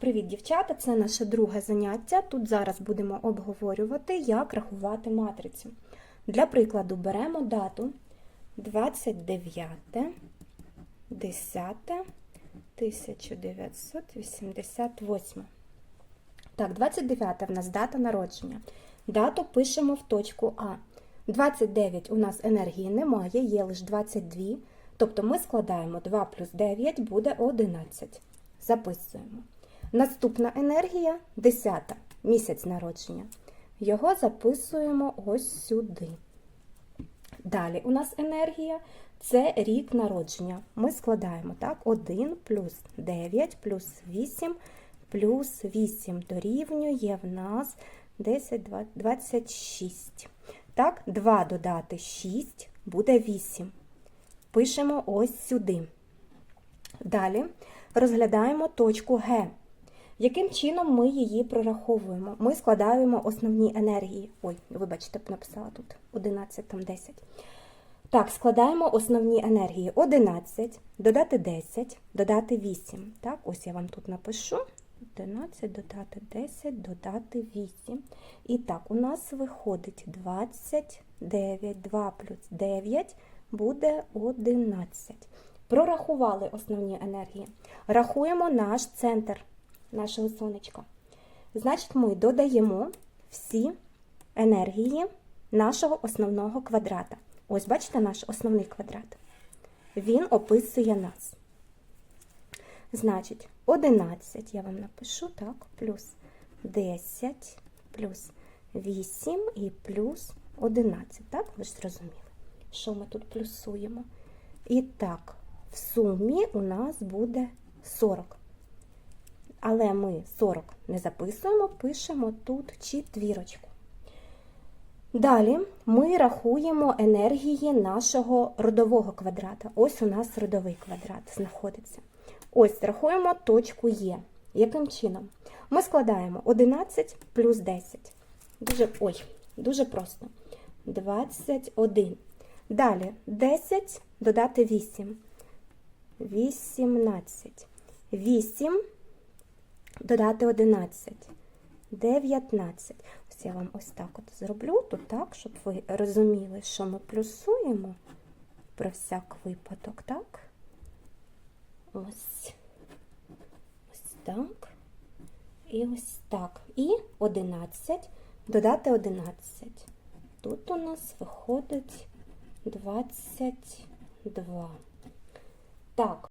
привіт, дівчата! Це наше друге заняття. Тут зараз будемо обговорювати, як рахувати матрицю. Для прикладу, беремо дату 29 10 1988. Так, 29 в нас дата народження. Дату пишемо в точку А. 29 у нас енергії немає, є лише 22. Тобто ми складаємо 2 плюс 9 буде 11. Записуємо. Наступна енергія 10 місяць народження. Його записуємо ось сюди. Далі у нас енергія це рік народження. Ми складаємо так, 1 плюс 9 плюс 8 плюс 8 дорівнює в нас 10, 26. Так, 2 додати 6 буде 8. Пишемо ось сюди. Далі розглядаємо точку Г. Яким чином ми її прораховуємо? Ми складаємо основні енергії. Ой, вибачте, написала тут 11, там 10. Так, складаємо основні енергії. 11, додати 10, додати 8. Так, ось я вам тут напишу. 11, додати 10, додати 8. І так, у нас виходить 29. 2 плюс 9 буде 11. Прорахували основні енергії. Рахуємо наш центр нашого сонечка. Значить, ми додаємо всі енергії нашого основного квадрата. Ось, бачите, наш основний квадрат. Він описує нас. Значить, 11 я вам напишу, так, плюс 10, плюс 8 і плюс 11. Так, ви ж зрозуміли, що ми тут плюсуємо. І так, в сумі у нас буде 40. Але ми 40 не записуємо, пишемо тут четвірочку. Далі ми рахуємо енергії нашого родового квадрата. Ось у нас родовий квадрат знаходиться. Ось рахуємо точку Є. Яким чином? Ми складаємо 11 плюс 10. Дуже, ой, дуже просто. 21. Далі 10 додати 8. 18. 8 додати 11. 19. Ось я вам ось так от зроблю тут так, щоб ви розуміли, що ми плюсуємо про всяк випадок, так? Ось. Ось так. І ось так. І 11 додати 11. Тут у нас виходить 22. Так,